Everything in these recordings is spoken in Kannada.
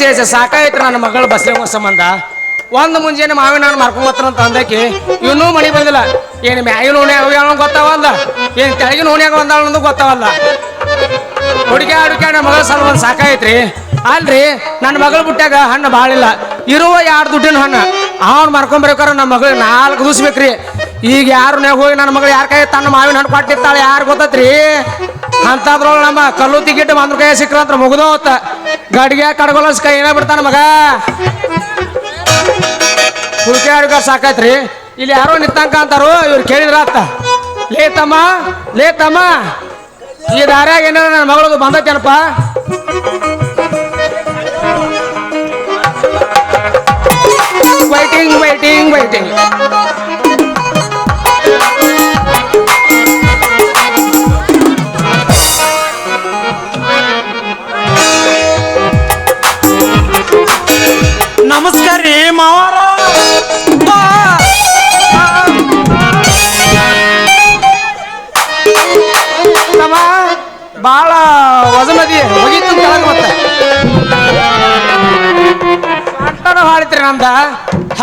ಛೇ ಸಾಕಾಯ್ತು ನನ್ನ ಮಗಳು ಬಸ್ಲಿಂಗ ಸಂಬಂಧ. ಒಂದು ಮುಂಜಾನೆ ಮಾವಿನ ಹಣ್ಣು ಮಾರ್ಕೊಂಬತ್ತಾನ ಅಂತ ಅಂದಕ್ಕೆ ಇನ್ನೂ ಮಣಿ ಬಂದಿಲ್ಲ. ಏನು ಮ್ಯಾಗಿನ ಓಣಿ ಹೋಗ್ಯಾಳ ಗೊತ್ತಾವಲ್ಲ ಏನು ಕೆಳಗಿನ ಓಣ್ಯಾಗ ಬಂದಾಳ ಅನ್ನೋದು ಗೊತ್ತಾವಲ್ಲ ಹುಡುಗಿ ಹುಡುಗಿ ನನ್ನ ಮಗಳ ಸಲುವಾಗಿ ಸಾಕಾಯ್ತ್ರಿ. ಅಲ್ರಿ, ನನ್ನ ಮಗಳು ಬಿಟ್ಟಾಗ ಹಣ್ಣು ಭಾಳಿಲ್ಲ ಇರುವ ಎರಡು ದುಡ್ಡಿನ ಹಣ್ಣು? ಅವ್ನು ಮಾರ್ಕೊಂಬರ್ಬೇಕಾರ ನಮ್ಮ ಮಗಳು ನಾಲ್ಕು ದಿವ್ಸ ಬೇಕ್ರಿ. ಈಗ ಯಾರು ಹೋಗಿ ನನ್ನ ಮಗಳು ಯಾರ ಕೈ ತನ್ನ ಮಾವಿನ ಹಣ್ಣು ಕೊಟ್ಟಿರ್ತಾಳೆ ಯಾರು ಗೊತ್ತತ್ರಿ? ಅಂತದ್ರೊಳಗೆ ನಮ್ಮ ಕಲ್ಲು ತಿಕ್ಕಿಟ್ಟು ಮಂದ್ರ ಕೈ ಸಿಕ್ಕ್ರಂತ್ರ ಮುಗ್ದೋತ. ಗಡಿಗೆ ಕಡ್ಗೊಲಸ್ ಕೈ ಏನ ಬಿಡ್ತಾನ ಮಗ? ಹುಡುಕಿ ಹುಡುಗ ಸಾಕಾಯ್ತ್ರಿ. ಇಲ್ಲಿ ಯಾರೋ ನಿತ್ತಂಕ ಅಂತಾರು, ಇವ್ರು ಕೇಳಿದ್ರ ಅತ್ತ ಲೇ ತಮ್ಮ ಲೇ ತಮ್ಮ. ಈ ದಾರ್ಯಾಗ ಏನಾರ ನನ್ನ ಮಗಳದು ಬಂದೈತೇನಪ್ಪ? ವೈಟಿಂಗ್ ವೈಟಿಂಗ್ ವೈಟಿಂಗ್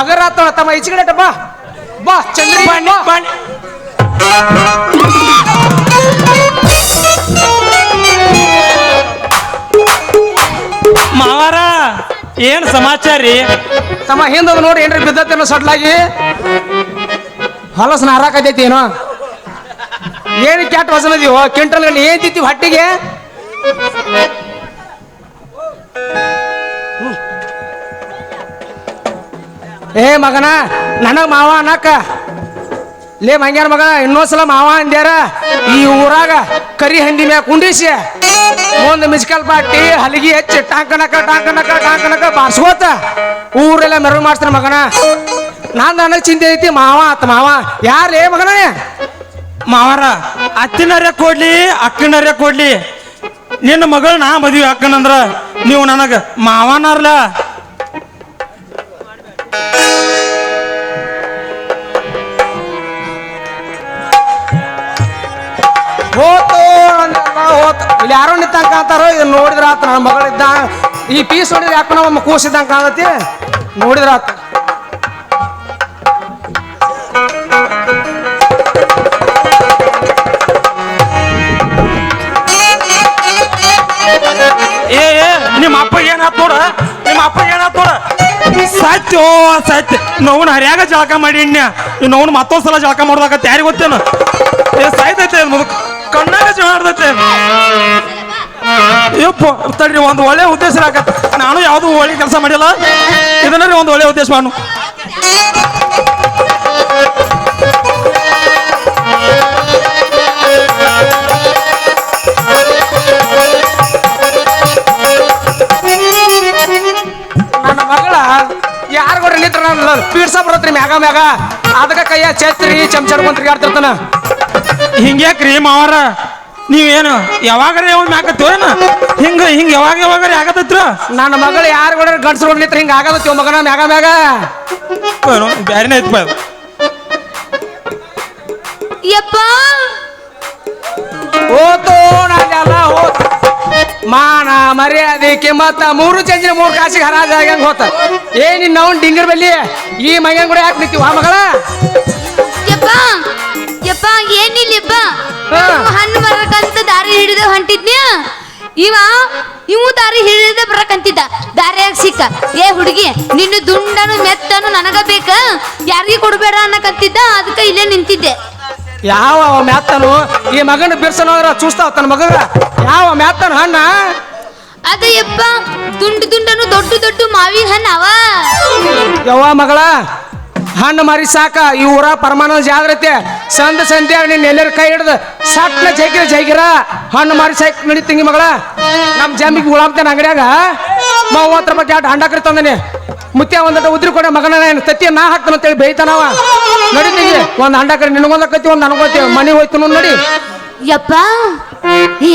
ಹಗರಾತೋಳ ತಮ್ಮ ಈಚೆಗಡೆ ಬಾ. ಬಾ ಚಂದ್ರ ಮಾವಾರ ಏನ್ ಸಮಾಚಾರ? ರೀ ತಮ್ಮ ಹಿಂದದ ನೋಡಿ ಏನ್ರಿ ಬಿದ್ದತ್ತೇನೋ ಸಡ್ಲಾಗಿ. ಹೊಲಸನ ಹರಾಕತೈತಿ ಏನೋ. ಏನು ಕ್ಯಾಟ್ ವಸನದೀವೋ ಕ್ವಿಂಟಲ್ ಗಂಟೆ ಏನ್ ಹೊಟ್ಟಿಗೆ ಹಟ್ಟಿಗೆ? ಏ ಮಗನ, ನನಗೆ ಮಾವ ಅನ್ನಕ್ಕ ಲೇ ಮಂಗ್ಯಾರ ಮಗ, ಇನ್ನೊಂದ್ಸಲ ಮಾವ ಅಂದ್ಯಾರ, ಈ ಊರಾಗ ಕರಿ ಹಂದಿ ಮ್ಯಾಗ ಕುಂಡಿಸಿ. ಒಂದು ಮಿಸ್ಕಲ್ ಪಾಟಿ ಹಲಗಿ ಹಚ್ಚಿ ಟಾಂಕನಕ ಟಾಂಕನಕ ಟಾಂಕನಕ ಬಾರ್ಸ್ಕೋತ ಊರೆಲ್ಲ ಮೆರವು ಮಾಡ್ತಾರ ಮಗನ. ನಾನು ನನಗೆ ಚಿಂತೆ ಐತಿ, ಮಾವ ಆತ ಮಾವ. ಯಾರೇ ಮಗನ ಮಾವರ ಅತ್ತಿನರ ಕೊಡ್ಲಿ ಅಕ್ಕನರ ಕೊಡ್ಲಿ. ನಿನ್ನ ಮಗಳು ನಾ ಮದುವೆ ಅಕ್ಕನಂದ್ರ ನೀವು ನನಗೆ ಮಾವನಾರ್ಲ? ಇಲ್ಲಿ ಯಾರೋ ನಿಂತಂಕ ಕಾಣ್ತಾರೋ ಇದನ್ನ ನೋಡಿದ್ರ ಆತ ನನ್ನ ಮಗಳಿದ್ದ. ಈ ಪೀಸ್ ನೋಡಿದ್ರೆ ಯಾಕೆ ನಮ್ಮ ಕೂಸಿದ್ದಂಗೆ ಕಾಣತಿ ನೋಡಿದ್ರ ಆತ. ಏ ಏ ನಿಮ್ಮ ಅಪ್ಪ ಏನಾತ್ ನೋಡ? ನಿಮ್ಮ ಅಪ್ಪ ಏನಾತ್ ನೋಡ? ಸತ್ಯ ಓ ಸತ್ಯ. ನೋವನ್ ಹರಿಯಾಗ ಜಳಕ ಮಾಡಿ ನೋವನ್ ಮತ್ತೊಂದ್ ಸಲ ಜಳಕ ಮಾಡೋದಾಗತ್ತೆ. ಯಾರಿಗೆ ಗೊತ್ತೇನು? ಏ ಸಾಯ್ತೈತೆ ಮುದುಕ್. ಕಣ್ಣಾಗ ಜೀವ ಆಡ್ತೈತೆ ಯಪ್ಪ ತಡ್ರಿ ಒಂದು ಒಳ್ಳೆ ಉದ್ದೇಶ ಆಗತ್ತೆ ನಾನು ಯಾವುದು ಒಳ್ಳೆ ಕೆಲಸ ಮಾಡಿಲ್ಲ. ಇದನ್ನ ಒಂದು ಒಳ್ಳೆ ಉದ್ದೇಶ ಮಾಡು. ನನ್ನ ಮಗಳ, ಯಾರು ಕೂಡ ನಿಂತ್ರ ನನ್ನ ಪೀಡ್ಸ ಬರತ್ರಿ ಮ್ಯಾಗ ಮ್ಯಾಗ. ಅದಕ್ಕೆ ಕೈಯ ಛತ್ರಿ ಚಮಚಡ್ಕೊಂಡ್ ತಿರ್ಗಾಡ್ತಿರ್ತಾನ. ಹಿಂಗ್ಯಾಕ್ರಿ ಮಾವರ ನೀವೇನು ಏನು ಯಾವಾಗ ಮ್ಯಾಕತ್ತೋ ಏನ ಹಿಂಗ ಹಿಂಗ ಯಾವಾಗ ಯಾವಾಗರ ಆಗತ್ತೈತ್ರ? ನನ್ನ ಮಗಳು ಯಾರು ಕೂಡ ಗಂಡಸ್ರು ಕೊಡ್ಲಿತ್ರ ಹಿಂಗ ಆಗದತ್ತಿ ಮಗನ ಮ್ಯಾಗ ಮ್ಯಾಗ? ಬ್ಯಾರಿನ ಐತ್ ಬಾ ಯಪ್ಪ! ಹೋತು ನಾನೆಲ್ಲ ಹೋತು ಮಾನ ಮರ್ಯಾದೆ ಕಿಮ್ಮತ್ತ ಮೂರು ಚಂಜಿನ ಮೂರು ಕಾಸಿಗೆ ಹರಾಜ್ ಆಗ್ಯಂಗ್ ಹೋತ. ಏ ನಿನ್ನ ಅವ್ನ್ ಡಿಂಗರ್ ಬಲ್ಲಿ ಈ ಮಗನ್ ಕೂಡ ಯಾಕೆ ನಿಂತೀವ ಆ ಮಗಳ? ಯಪ್ಪ! ಯಪ್ಪ ಏನಿಲ್ಲಪ್ಪ ಬಾ? ಹಣ್ಣು ಬರಕಂತ ದಾರಿ ಹಿಡಿದು ಹೊಂಟಿದ್ನ್ಯ? ಇವ ಇವು ದಾರಿ ಹಿಡಿದ ಬರಕಂತಿದ್ದ. ದಾರಿಯಾಗ ಸಿಕ್ಕ. ಏ ಹುಡುಗಿ ನಿನ್ನ ದುಂಡನು ಮೆತ್ತನು ನನಗ ಬೇಕ? ಯಾರಿಗೂ ಕೊಡಬೇಡ ಅನ್ನಕಂತಿದ್ದ ಅದಕ್ಕೆ ಇಲ್ಲೇ ನಿಂತಿದ್ದೆ. ಯಾವ ಅವ ಮ್ಯಾತ್ತನು ಈ ಮಗನ ಬಿರ್ಸನೋದ್ರ ಚೂಸ್ತಾವ ತನ್ನ ಮಗನ ಯಾವ ಮ್ಯಾತನ ಹಣ್ಣ? ಅದ ಯಪ್ಪ ದುಂಡು ದುಂಡನು ದೊಡ್ಡ ದೊಡ್ಡ ಮಾವಿ ಹಣ್ಣು ಅವ ಯವ್ವ ಮಗಳ ಹಣ್ಣು ಮರಿ ಸಾಕ ಈ ಊರ ಪರಮಾನ ಜಾಗ್ರತೆ. ಸಂದ ಸಂತೆ ನಿನ್ನ ಎಲ್ಲರ ಕೈ ಹಿಡ್ದು ಸಟ್ನ ಜೈಗಿರ ಜೈಗಿರ ಹಣ್ಣು ಮಾರಿ ಸಾಕ್ ನಡೀತಿಂಗಿ ಮಗಳ. ನಮ್ಮ ಜಮಿಗೆ ಉಳಾಮ್ತೇನೆ ಅಂಗಡಿಯಾಗ. ಮೂವತ್ತು ರೂಪಾಯಿ ಜಾಟ್ ಹಂಡಾಕ್ರಿ ತಂದನೆ. ಮುತ್ಯ ಒಂದಟ ಉದ್ರಿ ಕೊಡ ಮಗನ ಏನು ತತ್ತಿ ನಾ ಹಾಕ್ತಾನ ಅಂತೇಳಿ ಬೈತಾನವ ನಡೀತಿಂಗಿ ಒಂದು ಹಂಡಾಕ್ರಿ ನಿನಗೊಂದಕ್ಕತ್ತಿ ಒಂದು ನನಗೋತಿ ಮನೆ ಹೋಯ್ತು ನೋಡಿ ನಡಿ. ಯಪ್ಪ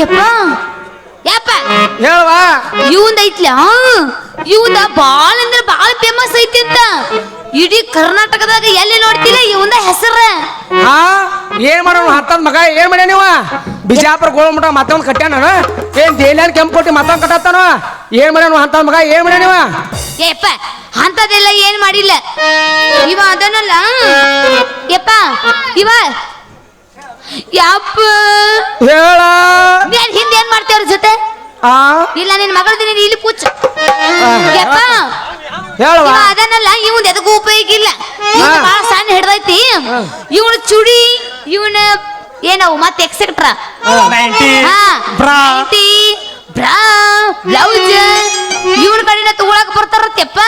ಯಪ್ಪ ಯಪ್ಪ. ಹೇಳವಾ. ಇವಂದ ಐತ್ಲ? ಇವಂದ ಬಾಳ ಅಂದ್ರೆ ಬಾಳ ಫೇಮಸ್ ಐತಿ ಅಂತ. ಇಡೀ ಕರ್ನಾಟಕದಾಗ ಎಲ್ಲಿ ನೋಡ್ತಿಲ್ಲ ಇವಂದ ಹೆಸರ? ಹಾ ಏನ್ ಮಾಡೋಣ ಹತ್ತದ ಮಗ ಏನ್ ಮಾಡ್ಯ ನೀವ ಬಿಜಾಪುರ ಗೋಳಮಠ ಮತ್ತೊಂದು ಕಟ್ಟ್ಯಾನ ಏನ್ ದೇಲ್ಯಾನ್ ಕೆಂಪು ಕೊಟ್ಟಿ ಮತ್ತೊಂದು ಕಟ್ಟತ್ತಾನ ಏನ್ ಮಾಡ್ಯಾನ ಅಂತ ಮಗ ಏನ್ ಮಾಡ್ಯ ನೀವ ಏಪ್ಪ ಅಂತದೆಲ್ಲ ಏನ್ ಮಾಡಿಲ್ಲ? ಇವ ಅದನ್ನಲ್ಲ ಯಪ್ಪ ಇವ ಯಪ್ಪ. ಹೇಳ. ನೀನ್ ಹಿಂದೆ ಏನ್ ಮಾಡ್ತೇವ್ರ ಜೊತೆ? ಆ? ಇಲ್ಲ ನಿನ್ ಮಗಳದಿನ ಇಲ್ಲಿ ಕೂಚು ಯಪ್ಪ ಹೇಳವ ಇವ ಅದನ್ನಲ್ಲ ಇವನ್ ಎದಕ್ಕೂ ಉಪಯೋಗ ಇಲ್ಲ. ಬಾಳ ಸಣ್ಣ ಹಿಡ್ದೈತಿ. ಇವನ ಚುಡಿ ಇವನ ಏನವು ಮತ್ತೆ ಎಕ್ಸೆಟ್ರಾ ಬ್ರಾ ಬ್ಲೌಸ್ ಇವನ ಕಡೆನ ತಗೊಳಕ್ ಬರ್ತಾರತ್ತಪ್ಪ.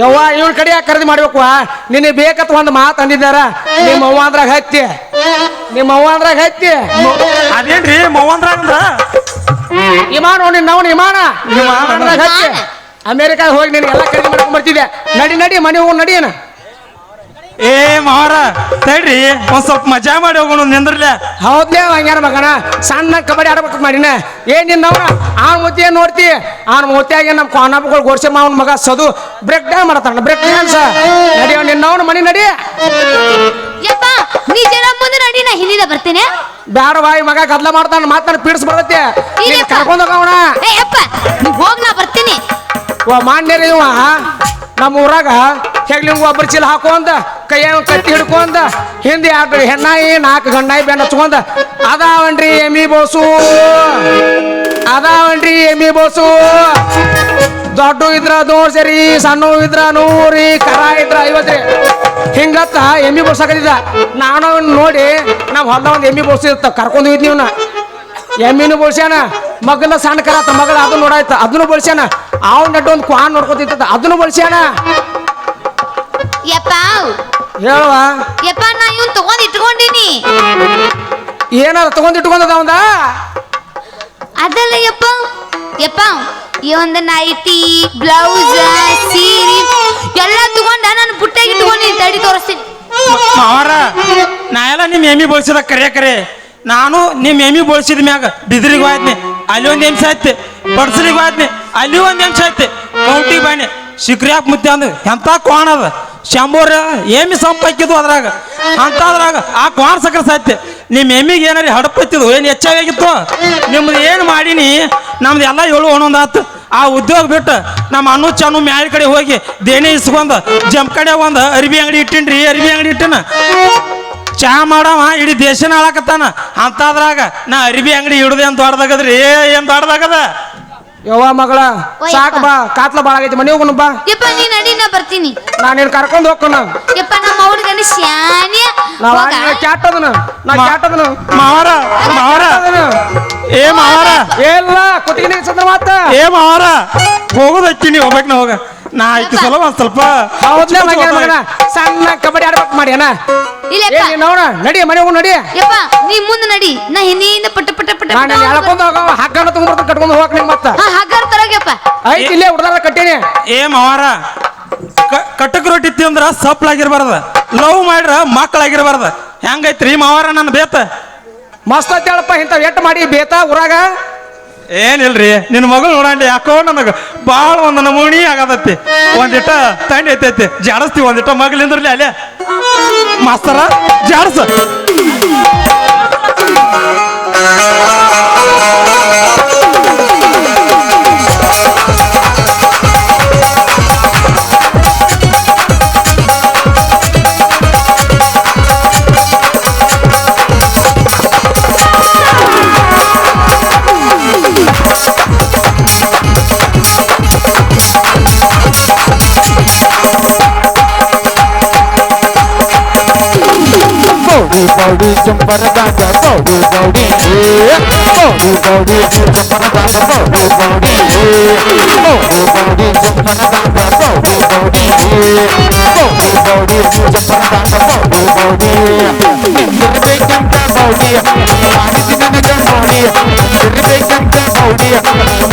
ಯವ್ವ ಇವನ್ ಕಡೆ ಯಾಕೆ ಖರೀದಿ ಮಾಡ್ಬೇಕು ನಿನ್ನೆ ಬೇಕತ್ ಒಂದು ಮಾತು ಅಂದಿದ್ದಾರ. ನಿಮ್ಮ ಅವ್ವ ಅಂದ್ರಾಗ ಹತ್ತಿ. ನಿಮ್ಮ ಅವ್ವ ಅಂದ್ರಾಗ ಹತ್ತಿ. ಅದೇನ್ರಿ ಮವ್ವ ಅಂದ್ರ? ಇಮಾನ ನೋಡಿ ನಾವು ಇಮಾನ ಇಮಾನ ವಿಮಾನದಾಗ ಹತ್ತಿ. ಅಮೇರಿಕಾಗ ಹೋಗಿ ನಿನಗೆ ಎಲ್ಲ ಕಡಿಮೆ ಮಾಡ್ಕೊಂಡ್ ಬರ್ತಿದ್ದೆ ನಡಿ ನಡಿ ಮನೆ ಹೋಗಿ ನಡಿಯನ ಏ ಮಾರ ತಡ್ರಿ ಒಂದ್ ಸ್ವಲ್ಪ ಮಜಾ ಮಾಡಿ ಹೋಗೋಣ ನಿಂದ್ರಲ್ಲ ಹೌದ್ಲೇ ಹಂಗ್ಯಾರ ಮಗಣ ಸಣ್ಣ ಕಬಡ್ಡಿ ಆಡ್ಬೇಕು ಮಾಡಿನ ಏ ನಿನ್ನವ್ರ ಆ ಮುತ್ತಿ ಏನ್ ನೋಡ್ತಿ. ಅವ್ನ ಮುತ್ತಿಯಾಗಿ ನಮ್ಮ ಕಾನಪ್ಪಗಳು ಗೋಡ್ಸೆ ಮಾವನ ಮಗ ಸದು ಬ್ರೇಕ್ ಡೌನ್ ಮಾಡತಾನ ಬ್ರೇಕ್ ಡ್ಯಾನ್ಸ್ ನಡಿಯೋ ನಿನ್ನವನ ಮನೆ ನಡಿ. ಯಪ್ಪ ನೀ ಜನ ಮುಂದೆ ನಡಿ ನಾ ಹಿಂದಿನ ಬರ್ತೇನೆ. ಬ್ಯಾಡ ಬಾಯಿ ಮಗ ಗದ್ಲ ಮಾಡ್ತಾನ ಮಾತಾಡ ಪೀಡ್ಸ್ ಬರತ್ತೆ ನೀ ಕರ್ಕೊಂಡು ಹೋಗವನ ಏ ಯಪ್ಪ ನೀ ಹೋಗ್ ನಾ ಬರ್ತೀನಿ. ಓ ಮಾನ್ಯರ ಇವ ನಮ್ಮ ಊರಾಗ ಹೆಗ್ಲಿಂಗ್ ಒಬ್ಬರು ಚೀಲ ಹಾಕೊಂದ, ಕೈಯಾಗ ಕತ್ತಿ ಹಿಡ್ಕೊಂದ, ಹಿಂದೆ ಎರಡು ಹೆಣ್ಣಾಯಿ, ನಾಲ್ಕು ಗಂಡಾಯಿ ಬೆನ್ನ ಹಚ್ಕೊಂದ. ಅದಾವನ್ರಿ ಎಮಿ ಬೋಸು. ಅದಾವನ್ರಿ ಎಮಿ ಬೋಸು. ದೊಡ್ಡ ಇದ್ರ ನೂರ್ ಸರಿ ಸಣ್ಣ ಇದ್ರ ನೂರಿ, ಕರ ಇದ್ರ ಐವತ್ರಿ ಹಿಂಗತ್ತ ಎಮ್ಮಿ ಬೋಸಾಕದಿದ್ದ ನಾನು ನೋಡಿ ನಾವು ಹೊಲ ಒಂದು ಎಮ್ಮಿ ಬೋಸಿರ್ತ ಕರ್ಕೊಂಡು ಹೋಗಿದ್ ನೀವ್ನ ಎಮ್ಮಿನೂ ಬೋಳ್ಸ್ಯಾನ ಮಗನ ಸಣ್ಣ ಕರಾತ ಮಗಳ ಅದು ನೋಡಾಯ್ತ ಅದನ್ನು ಬೋಳ್ಸ್ಯಾನ. ಅವ್ ನಡ್ಡು ಒಂದು ಕ್ವಾನ್ ನೋಡ್ಕೊತಿತ್ತ ಅದನ್ನು ಬೋಳ್ಸ್ಯಾನ. ಯಪ್ಪ ಹೇಳುವ. ಯಪ್ಪ ನಾ ಇವನ್ ತಗೊಂಡ್ ಇಟ್ಕೊಂಡಿನಿ. ಏನಾರ ತಗೊಂಡ್ ಇಟ್ಕೊಂಡದ ಅವಂದ? ಅದಲ್ಲ ಯಪ್ಪ ಯಪ್ಪ ಈ ಒಂದು ನೈಟಿ ಬ್ಲೌಸ್ ಸೀರೆ ಎಲ್ಲ ತಗೊಂಡ ನಾನು ಬುಟ್ಟಾಗಿ ಇಟ್ಕೊಂಡಿನಿ ತಡಿ ತೋರಿಸ್ತೀನಿ. ಮಾವರ ನಾ ಎಲ್ಲ ನಿಮ್ಮ ಎಮ್ಮಿ ಬೋಳ್ಸಿದ ಕರೆ ಕರೆ. ನಾನು ನಿಮ್ಮ ಎಮಿ ಬೋಳ್ಸಿದ ಮ್ಯಾಗ ಬಿದ್ರಿಗೆ ಹೋಯ್ತ್ನಿ ಅಲ್ಲಿ ಒಂದು ನಿಮಿಷ ಆಯ್ತು, ಬಡ್ಸರಿಗೆ ಹೋದ್ನಿ, ಅಲ್ಲಿ ಒಂದು ನಿಮಿಷ ಆಯ್ತು ಕೌಂಟಿಗೆ ಬಾಣಿ ಶಿಕ್ರಿಯಾಕ ಮುತ್ತೆ ಅಂದ್ರೆ ಎಂಥ ಕ್ವಾಣ ಅದ? ಶಂಬೋರ ಏಮಿ ಸಂಪಾಕಿದ್ವು ಅದ್ರಾಗ. ಅಂಥದ್ರಾಗ ಆ ಕ್ವಾಣ ಸಕ್ರ ಸಾಯ್ತೆ ನಿಮ್ಮ ಎಮ್ಮಿಗೆ ಏನಾರ ಹಡಪತ್ತಿದ್ವು ಏನು ಹೆಚ್ಚಾಗಿತ್ತು ನಿಮ್ದು ಏನು ಮಾಡೀನಿ? ನಮ್ದು ಎಲ್ಲ ಏಳು ಆ ಉದ್ಯೋಗ ಬಿಟ್ಟು ನಮ್ಮ ಅಣ್ಣು ಚನ್ನು ಮ್ಯಾಳ ಕಡೆ ಹೋಗಿ ದೇಣಿ ಇಸ್ಕೊಂಡ್ ಜಮ್ಕಡೆ ಒಂದು ಅರಿಬಿ ಅಂಗಡಿ ಇಟ್ಟಿನ್ರಿ, ಅರಿಬಿ ಅಂಗಡಿ ಇಟ್ಟಿನ. ಚಾ ಮಾಡವ ಇಡೀ ದೇಶನ ಹಾಳಾಕತ್ತಾನ. ಅಂತದ್ರಾಗ ನಾ ಅರಿಬಿ ಅಂಗಡಿ ಹಿಡ್ದೆ ಅಂತ ದೊಡ್ಡದಾಗದ್ರಿ ಏ ಏನ್ ದೊಡ್ಡದಾಗದ? ಯವ್ವ ಮಗಳ ಓ ಸಾಕು ಬಾ ಕಾತ್ಲ ಬಾಳ ಆಗೈತಿ ಮನೆ ಹೋಗೋಣ ಬಾ. ಯಪ್ಪ ನೀ ನಡಿ ನಾ ಬರ್ತೀನಿ. ನಾನು ನೀನ್ ಕರ್ಕೊಂಡು ಹೋಗ್ಕೋಣ ಯಪ್ಪ ನಮ್ಮ ಗಂಡ ಶಾನ್ಯ. ನಾವು ಹೋಗ. ಕ್ಯಾಟದನ ನಾ ಮಾ- ಕ್ಯಾಟದನ ಮಾವರ ಮಾವರ. ಏ ಮಾವರ. ಎಲ್ಲ ಕುತ್ತಿಗೆ ಚಂದ್ರ ಮಾತ ಏ ಮಾವರ. ಹೋಗೋದಕ್ಕಿ ನೀ ಹೋಗ್ಬೇಕು ನಾ ಹೋಗ. ನಾ ಆಯ್ತು ಸಲ ಒಂದ್ ಸ್ವಲ್ಪ. ಚುಚ್ಚು ಮಗನ ಸಣ್ಣ ಕಬಡ್ಡಿ ಆಡ್ಬೇಕು ಮಾಡಿ ಇಲ್ಲಪ್ಪ. ಏ ನೋಡ ನಡಿ ಮನೆ ಹೋಗಿ ನಡಿ. ಯಪ್ಪ ನೀ ಮುಂದೆ ನಡಿ. ನಾ ಹಿಂದಿಯಿಂದ ಪಟ ಪಟ ಪಟ ಪಟ ನಾನು ಎಳ್ಕೊಂಡು ಹೋಗವ ಹಗ್ಗನ ತಗೊಂಡ್ಬರ್ತ ಕಟ್ಕೊಂಡು ಹೋಗಕ್ ನಿಂಗೆ ಮತ್ತ. ಹಾ ಹಗ್ಗಾರ ತರಗಪ್ಪ ಐತಿ ಇಲ್ಲೇ ಹುಡ್ದಾರ ಕಟ್ಟೇನಿ. ಏ ಮಾವಾರ ಕ- ಕಟಕ್ ರೊಟ್ಟಿ ತಿಂದ್ರ ಸಪ್ಲಾಗಿರ್ಬಾರ್ದ ಲವ್ ಮಾಡ್ರ ಮಕ್ಕಳಾಗಿರ್ಬಾರ್ದ ಹೆಂಗೈತ್ರಿ ಮಾವಾರ ನನ್ನ ಬೇತ? ಮಸ್ತ್ ಐತಿ ಹೇಳಪ್ಪ ಇಂಥವ್ ಎಟ್ ಮಾಡಿ ಬೇತಾ ಊರಾಗ? ಏನಿಲ್ರಿ? ನಿನ್ನ ಮಗಳು ನೋಡಂಡಿ ಯಾಕೋ ನನಗೆ ಭಾಳ ಒಂದು ನಮೂಣಿ ಆಗತೈತಿ ಒಂದಿಟ ತಂಡಿ ಐತೈತಿ, ಜಾಡಸ್ತೀವಿ ಒಂದಿಟ ಮಗಳಿಂದ್ರಲಿ ಅಲ್ಲೇ. ಮಾಸ್ತರ, ಜಾಡಸ. ಬೌಡಿ ಬೌಡಿ ಚಂಪರದಾಗ ಬೌಡಿ ಬೌಡಿ ಬೌಡಿ ಬೌಡಿ ಚಂಪರದಾಗ ಬೌಡಿ ಬೌಡಿ ಬೌಡಿ ಬೌಡಿ ಚಂಪರದಾಗ ಬೌಡಿ ಬೌಡಿ ಬೌಡಿ ಬೌಡಿ ಚಂಪರದಾಗ ಬೌಡಿ ಬೌಡಿ ನಿಂದಿರ್ಬೇಕಂತ ಬೌಡಿ ಮಾಡಿಸಿ ನನಗ ನೋಡಿ ನಿಂದಿರ್ಬೇಕಂತ ಬೌಡಿ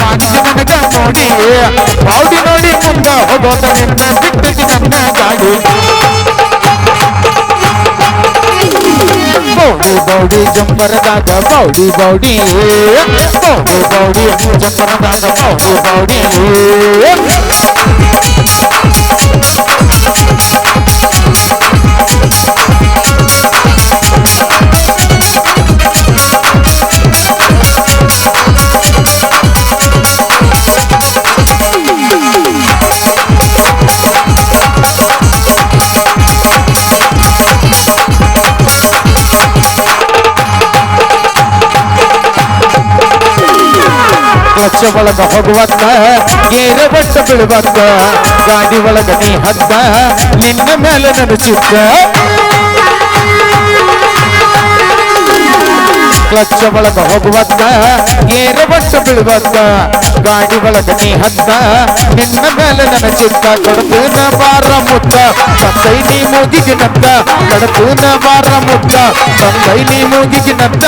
ಮಾಡಿಸಿ ನನಗ ನೋಡಿ ಬೌಡಿ ನೋಡಿ ಮುಂದ ಹೋಗೋದ ನಿನ್ನ ಬಿಟ್ಟಿಸಿ ನನ್ನ ಗಾಡಿ ಬೌಡಿ ಬೌಡಿ ಜಂಪರದಾಗ ಬೌಡಿ ಬೌಡಿ ಬೌಡಿ ಬೌಡಿ ಜಂಪರದಾಗ ಬೌಡಿ ಬೌಡಿ ಕ್ಲಚ್ ಒಳಗ ಹೋಗುವಂತ ಗೇರ ಬಟ್ಟ ಬಿಡುವತ್ತ ಗಾಡಿ ಒಳಗ ನೀ ಹತ್ತ ನಿನ್ನ ಮೇಲೆ ನನ್ನ ಚಿತ್ತ ಕ್ಲಚ್ ಒಳಗ ಹೋಗುವತ್ತ, ಏರ ಬಸ್ ಬಿಡುವತ್ತ ಗಾಡಿ ಒಳಗ ನೀ ಹತ್ತ, ನಿನ್ನ ಮೇಲೆ ನನ್ನ ಚಿತ್ತ ಕಡತನ ಬಾರ ಮುತ್ತ, ತಂದೈ ನೀ ಮೂಗಿಗೆ ನತ್ತ ನ ಬಾರ ಮುತ್ತ, ತಂದೈ ನೀ ಮೂಗಿಗೆ ನತ್ತ,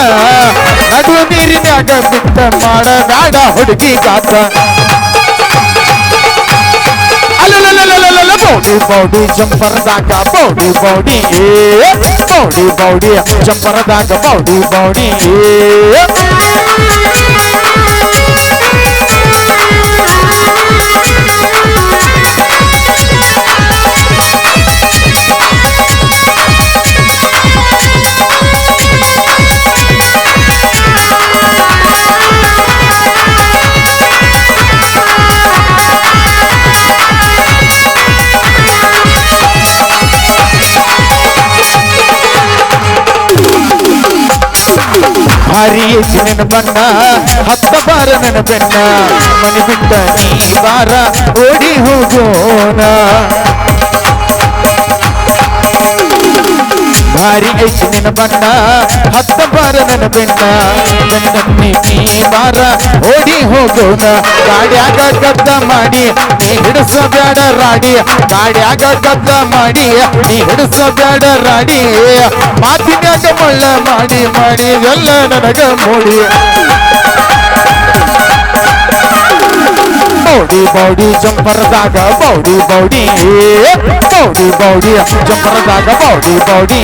ನಡು ನೀರಿನಾಗ ಬಿಟ್ಟ ಮಾಡಬೇಡ ಹುಡುಗಿ ಗಾತ. ಅಲ್ಲ ಬೌಡಿ ಬೌಡಿ ಜಂಪರ್ದಾಗ ಬೌಡಿ ಬೌಡಿ ಏ. ಬೌಡಿ ಬೌಡಿ ಚಪ್ಪರದಾಗ ಬೌಡಿ ಬೌಡಿ ಐತಿ ನಿನ್ನ ಬಣ್ಣ ಹತ್ತ ಬಾರ ನನ್ನ ಬೆನ್ನ ಮನೆ ಬಿಟ್ಟ ನೀ ಬಾರ ಓಡಿ ಹೋಗೋಣ. ಭಾರಿ ಐತಿ ನಿನ್ನ ಬಣ್ಣ ಹತ್ತ ಬಾರ ನನ್ನ ಬೆನ್ನ ಬೆನ್ನನ್ನಿ ನೀ ಬಾರ ಓಡಿ ಹೋಗೋಣ ಗಾಡ್ಯಾಗ ಗದ್ದ ಮಾಡಿ ನೀ ಹಿಡಿಸಬೇಡ ರಾಡಿ ಗಾಡ್ಯಾಗ ಗದ್ದ ಮಾಡಿ ನೀ ಹಿಡಿಸಬೇಡ ರಾಡಿ ಮಾತಿನ್ಯಾಗ ಮಳ್ಳ ಮಾಡಿ ಮಾಡಿ ಎಲ್ಲ ನನಗ ಮೂಡಿ ಬೌಡಿ ಬೌಡಿ ಜಂಪರದಾಗ ಬೌಡಿ ಬೌಡಿ ಬೌಡಿ ಬೌಡಿ ಜಂಪರದಾಗ ಬೌಡಿ ಬೌಡಿ.